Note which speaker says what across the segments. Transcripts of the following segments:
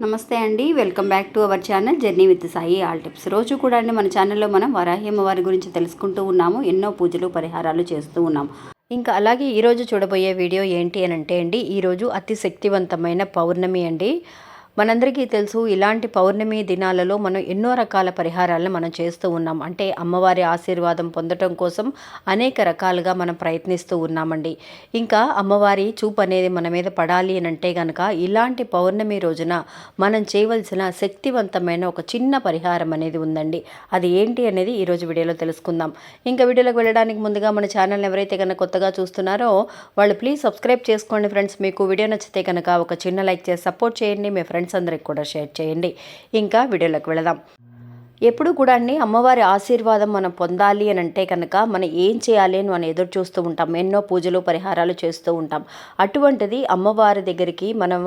Speaker 1: నమస్తే అండి welcome back to our channel journey with Sai all tips. రోజు కూడా అండి మన ఛానల్లో మనం వరాహ్యమ్మ వారి గురించి తెలుసుకుంటూ ఉన్నాము ఎన్నో పూజలు పరిహారాలు చేస్తూ ఉన్నాం ఇంకా అలాగే ఈరోజు చూడబోయే వీడియో ఏంటి అని అంటే అండి ఈరోజు అతి శక్తివంతమైన పౌర్ణమి అండి. మనందరికీ తెలుసు ఇలాంటి పౌర్ణమి దినాలలో మనం ఎన్నో రకాల పరిహారాలను మనం చేస్తూ ఉన్నాం. అంటే అమ్మవారి ఆశీర్వాదం పొందటం కోసం అనేక రకాలుగా మనం ప్రయత్నిస్తూ ఉన్నామండి. ఇంకా అమ్మవారి చూపు అనేది మన మీద పడాలి అని అంటే కనుక ఇలాంటి పౌర్ణమి రోజున మనం చేయవలసిన శక్తివంతమైన ఒక చిన్న పరిహారం అనేది ఉందండి. అది ఏంటి అనేది ఈరోజు వీడియోలో తెలుసుకుందాం. ఇంకా వీడియోలోకి వెళ్ళడానికి ముందుగా మన ఛానల్ ఎవరైతే కనుక కొత్తగా చూస్తున్నారో వాళ్ళు ప్లీజ్ సబ్స్క్రైబ్ చేసుకోండి ఫ్రెండ్స్. మీకు వీడియో నచ్చితే కనుక ఒక చిన్న లైక్ చేసి సపోర్ట్ చేయండి. మీ ఫ్రెండ్స్ అందరికి కూడా షేర్ చేయండి. ఇంకా వీడియోలోకి వెళదాం. ఎప్పుడు కూడా అండి అమ్మవారి ఆశీర్వాదం మనం పొందాలి అని అంటే కనుక మనం ఏం చేయాలి అని మనం ఎదురు చూస్తూ ఉంటాం. ఎన్నో పూజలు పరిహారాలు చేస్తూ ఉంటాం. అటువంటిది అమ్మవారి దగ్గరికి మనం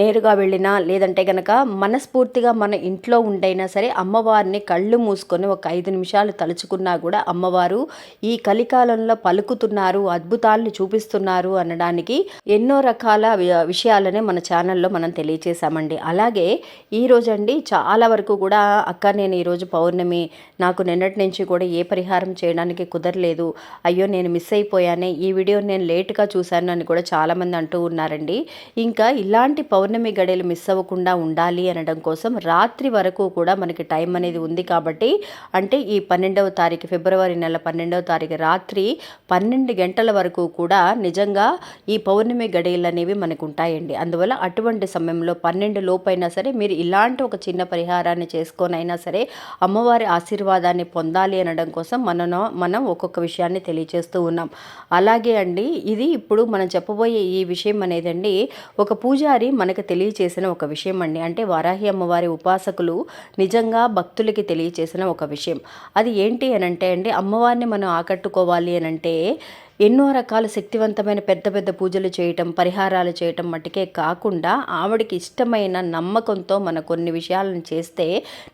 Speaker 1: నేరుగా వెళ్ళినా లేదంటే కనుక మనస్ఫూర్తిగా మన ఇంట్లో ఉండైనా సరే అమ్మవారిని కళ్ళు మూసుకొని ఒక ఐదు నిమిషాలు తలుచుకున్నా కూడా అమ్మవారు ఈ కలికాలంలో పలుకుతున్నారు అద్భుతాలను చూపిస్తున్నారు అనడానికి ఎన్నో రకాల విషయాలనే మన ఛానల్లో మనం తెలియచేశామండి. అలాగే ఈ రోజండి చాలా వరకు కూడా అక్క నేను ఈరోజు పౌర్ణమి నాకు నిన్నటి నుంచి కూడా ఏ పరిహారం చేయడానికి కుదరలేదు. అయ్యో నేను మిస్ అయిపోయానే. ఈ వీడియో నేను లేట్గా చూశాను అని కూడా చాలామంది అంటూ ఉన్నారండి. ఇంకా ఇలాంటి పౌర్ణమి గడియలు మిస్ అవ్వకుండా ఉండాలి అనడం కోసం రాత్రి వరకు కూడా మనకి టైం అనేది ఉంది కాబట్టి అంటే ఈ పన్నెండవ తారీఖు ఫిబ్రవరి నెల పన్నెండవ తారీఖు రాత్రి పన్నెండు గంటల వరకు కూడా నిజంగా ఈ పౌర్ణమి గడియలు అనేవి మనకు ఉంటాయండి. అందువల్ల అటువంటి సమయంలో పన్నెండు లోపైనా సరే మీరు ఇలాంటి ఒక చిన్న పరిహారాన్ని చేసుకొనైనా సరే అమ్మవారి ఆశీర్వాదాన్ని పొందాలి అనడం కోసం మనం మనం ఒక్కొక్క విషయాన్ని తెలియచేస్తూ ఉన్నాం. అలాగే అండి ఇది ఇప్పుడు మనం చెప్పబోయే ఈ విషయం అనేది అండి ఒక పూజారి మనకు తెలియచేసిన ఒక విషయం అండి. అంటే వారాహి అమ్మవారి ఉపాసకులు నిజంగా భక్తులకి తెలియచేసిన ఒక విషయం. అది ఏంటి అని అంటే అండి అమ్మవారిని మనం ఆకట్టుకోవాలి అని అంటే ఎన్నో రకాల శక్తివంతమైన పెద్ద పెద్ద పూజలు చేయటం పరిహారాలు చేయటం మట్టుకే కాకుండా ఆవిడకి ఇష్టమైన నమ్మకంతో మన కొన్ని విషయాలను చేస్తే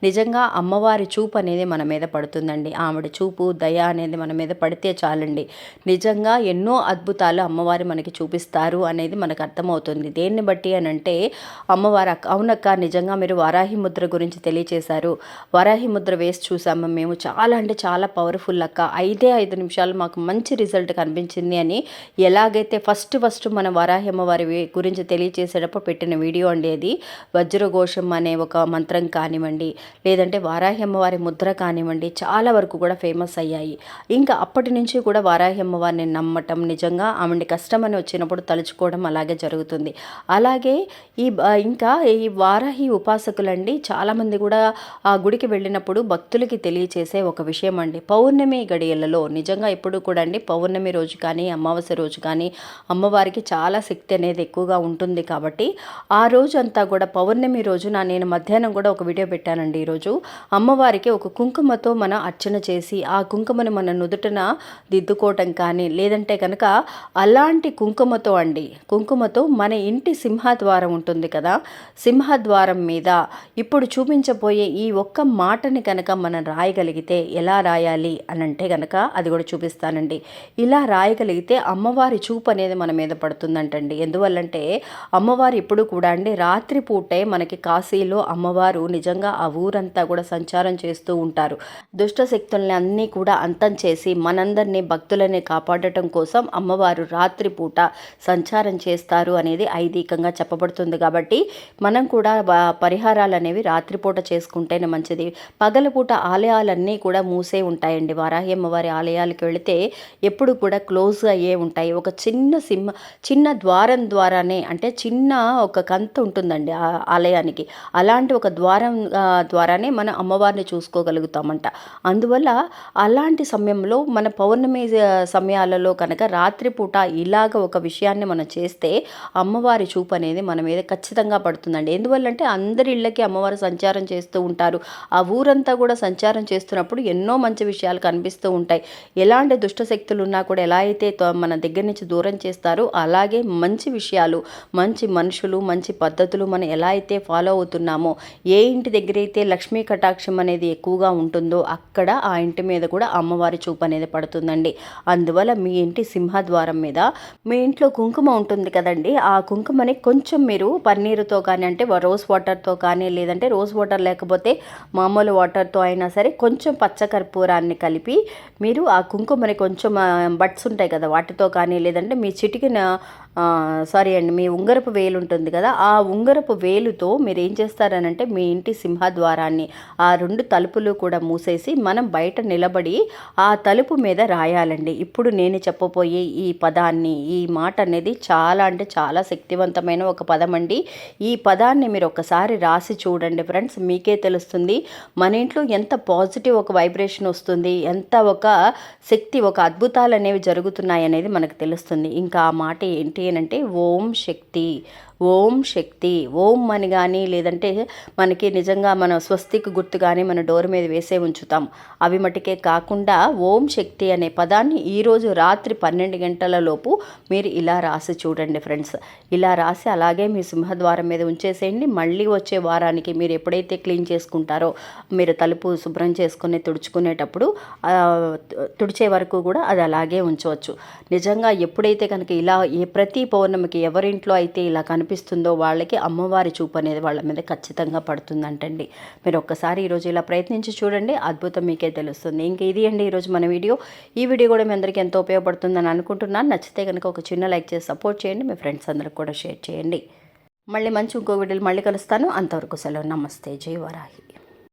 Speaker 1: నిజంగా అమ్మవారి చూపు అనేది మన మీద పడుతుందండి. ఆవిడ చూపు దయ అనేది మన మీద పడితే చాలండి. నిజంగా ఎన్నో అద్భుతాలు అమ్మవారి మనకి చూపిస్తారు అనేది మనకు అర్థమవుతుంది. దేన్ని బట్టి అని అంటే అమ్మవారు అవునక్క నిజంగా మీరు వారాహి ముద్ర గురించి తెలియచేశారు. వారాహి ముద్ర వేసి చూసాము మేము? చాలా అంటే చాలా పవర్ఫుల్ అక్క. ఐదే ఐదు నిమిషాలు మాకు మంచి రిజల్ట్ కనిపి కనిపించింది అని ఎలాగైతే ఫస్ట్ ఫస్ట్ మన వారాహి వారి గురించి తెలియచేసేటప్పుడు పెట్టిన వీడియో అండి అది. వజ్రఘోషం అనే ఒక మంత్రం కానివ్వండి లేదంటే వారాహి వారి ముద్ర కానివ్వండి చాలా వరకు కూడా ఫేమస్ అయ్యాయి. ఇంకా అప్పటి నుంచి కూడా వారాహి వారిని నమ్మటం నిజంగా ఆవిడ కష్టమని వచ్చినప్పుడు తలుచుకోవడం అలాగే జరుగుతుంది. అలాగే ఈ ఇంకా ఈ వారాహి ఉపాసకులండి చాలామంది కూడా ఆ గుడికి వెళ్ళినప్పుడు భక్తులకి తెలియచేసే ఒక విషయం అండి. పౌర్ణమి గడియలలో నిజంగా ఎప్పుడు కూడా అండి పౌర్ణమి రోజు కానీ అమావాస్య రోజు కానీ అమ్మవారికి చాలా శక్తి అనేది ఎక్కువగా ఉంటుంది కాబట్టి ఆ రోజు అంతా కూడా పౌర్ణమి రోజున నేను మధ్యాహ్నం కూడా ఒక వీడియో పెట్టానండి ఈరోజు. అమ్మవారికి ఒక కుంకుమతో మనం అర్చన చేసి ఆ కుంకుమని మన నుదుటన దిద్దుకోవటం కానీ లేదంటే కనుక అలాంటి కుంకుమతో అండి కుంకుమతో మన ఇంటి సింహద్వారం ఉంటుంది కదా సింహద్వారం మీద ఇప్పుడు చూపించబోయే ఈ ఒక్క మాటని కనుక మనం రాయగలిగితే ఎలా రాయాలి అని అంటే కనుక అది కూడా చూపిస్తానండి. ఇలా రాయగలిగితే అమ్మవారి చూపు అనేది మన మీద పడుతుందంటండి. ఎందువల్లంటే అమ్మవారు ఇప్పుడు కూడా అండి రాత్రి పూటే మనకి కాశీలో అమ్మవారు నిజంగా ఆ ఊరంతా కూడా సంచారం చేస్తూ ఉంటారు. దుష్ట శక్తుల్ని అన్నీ కూడా అంతం చేసి మనందరినీ భక్తులని కాపాడటం కోసం అమ్మవారు రాత్రి పూట సంచారం చేస్తారు అనేది ఐదీకంగా చెప్పబడుతుంది. కాబట్టి మనం కూడా పరిహారాలు అనేవి రాత్రిపూట చేసుకుంటేనే మంచిది. పగలపూట ఆలయాలన్నీ కూడా మూసే ఉంటాయండి. వారాహి అమ్మవారి ఆలయాలకు వెళితే ఎప్పుడు కూడా క్లోజ్ అయ్యే ఉంటాయి. ఒక చిన్న సింహ చిన్న ద్వారం ద్వారానే అంటే చిన్న ఒక కంత ఉంటుందండి ఆ ఆలయానికి. అలాంటి ఒక ద్వారం ద్వారానే మనం అమ్మవారిని చూసుకోగలుగుతామంట. అందువల్ల అలాంటి సమయంలో మన పౌర్ణమి సమయాలలో కనుక రాత్రిపూట ఇలాగ ఒక విషయాన్ని మనం చేస్తే అమ్మవారి చూపు అనేది మన మీద ఖచ్చితంగా పడుతుందండి. ఎందువల్లంటే అందరి ఇళ్ళకి అమ్మవారు సంచారం చేస్తూ ఉంటారు. ఆ ఊరంతా కూడా సంచారం చేస్తున్నప్పుడు ఎన్నో మంచి విషయాలు కనిపిస్తూ ఉంటాయి. ఎలాంటి దుష్ట శక్తులు ఉన్నా కూడా ఎలా అయితే తో- మన దగ్గర నుంచి దూరం చేస్తారో అలాగే మంచి విషయాలు మంచి మనుషులు మంచి పద్ధతులు మనం ఎలా అయితే ఫాలో అవుతున్నామో ఏ ఇంటి దగ్గర అయితే లక్ష్మీ కటాక్షం అనేది ఎక్కువగా ఉంటుందో అక్కడ ఆ ఇంటి మీద కూడా అమ్మవారి చూపు అనేది పడుతుందండి. అందువల్ల మీ ఇంటి సింహద్వారం మీద మీ ఇంట్లో కుంకుమ ఉంటుంది కదండి ఆ కుంకుమని కొంచెం మీరు పన్నీరుతో కానీ అంటే రోజ్ వాటర్తో కానీ లేదంటే రోజ్ వాటర్ లేకపోతే మామూలు వాటర్తో అయినా సరే కొంచెం పచ్చకర్పూరాన్ని కలిపి మీరు ఆ కుంకుమని కొంచెం కట్స్ ఉంటాయి కదా వాటితో కానీ లేదంటే మీ చిటికిన సారీ అండి మీ ఉంగరపు వేలు ఉంటుంది కదా ఆ ఉంగరపు వేలుతో మీరు ఏం చేస్తారనంటే మీ ఇంటి సింహద్వారాన్ని ఆ రెండు తలుపులు కూడా మూసేసి మనం బయట నిలబడి ఆ తలుపు మీద రాయాలండి. ఇప్పుడు నేను చెప్పబోయే ఈ పదాన్ని ఈ మాట అనేది చాలా అంటే చాలా శక్తివంతమైన ఒక పదం అండి ఈ పదాన్ని మీరు ఒకసారి రాసి చూడండి ఫ్రెండ్స్ మీకే తెలుస్తుంది. మన ఇంట్లో ఎంత పాజిటివ్ ఒక వైబ్రేషన్ వస్తుంది ఎంత ఒక శక్తి ఒక అద్భుతాలు అనేవి జరుగుతున్నాయి అనేది మనకు తెలుస్తుంది. ఇంకా ఆ మాట ఏంటి ఏంటంటే ఓం శక్తి. ఓం శక్తి. ఓం అని కానీ లేదంటే మనకి నిజంగా మన స్వస్తికి గుర్తు కానీ మన డోర్ మీద వేసే ఉంచుతాం. అవి మటుకే కాకుండా ఓం శక్తి అనే పదాన్ని ఈరోజు రాత్రి పన్నెండు గంటల లోపు మీరు ఇలా రాసి చూడండి ఫ్రెండ్స్. ఇలా రాసి అలాగే మీ సింహద్వారం మీద ఉంచేసేయండి. మళ్ళీ వచ్చే వారానికి మీరు ఎప్పుడైతే క్లీన్ చేసుకుంటారో మీరు తలుపు శుభ్రం చేసుకుని తుడుచుకునేటప్పుడు తుడిచే వరకు కూడా అది అలాగే ఉంచవచ్చు. నిజంగా ఎప్పుడైతే కనుక ఇలా ఏ ప్రతి పౌర్ణమికి ఎవరింట్లో అయితే ఇలా కనిపిస్తుందో వాళ్ళకి అమ్మవారి చూపు అనేది వాళ్ళ మీద ఖచ్చితంగా పడుతుందంటండి. మీరు ఒక్కసారి ఈరోజు ఇలా ప్రయత్నించి చూడండి అద్భుతం మీకే తెలుస్తుంది. ఇంక ఇది అండి ఈరోజు మన వీడియో. ఈ వీడియో కూడా మీ అందరికీ ఎంతో ఉపయోగపడుతుందని అనుకుంటున్నాను. నచ్చితే కనుక ఒక చిన్న లైక్ చేసి సపోర్ట్ చేయండి మీ ఫ్రెండ్స్ అందరికి కూడా షేర్ చేయండి. మళ్ళీ మంచి ఇంకో వీడియోలు మళ్ళీ కలుస్తాను. అంతవరకు సెలవు. నమస్తే. జై వరాహి.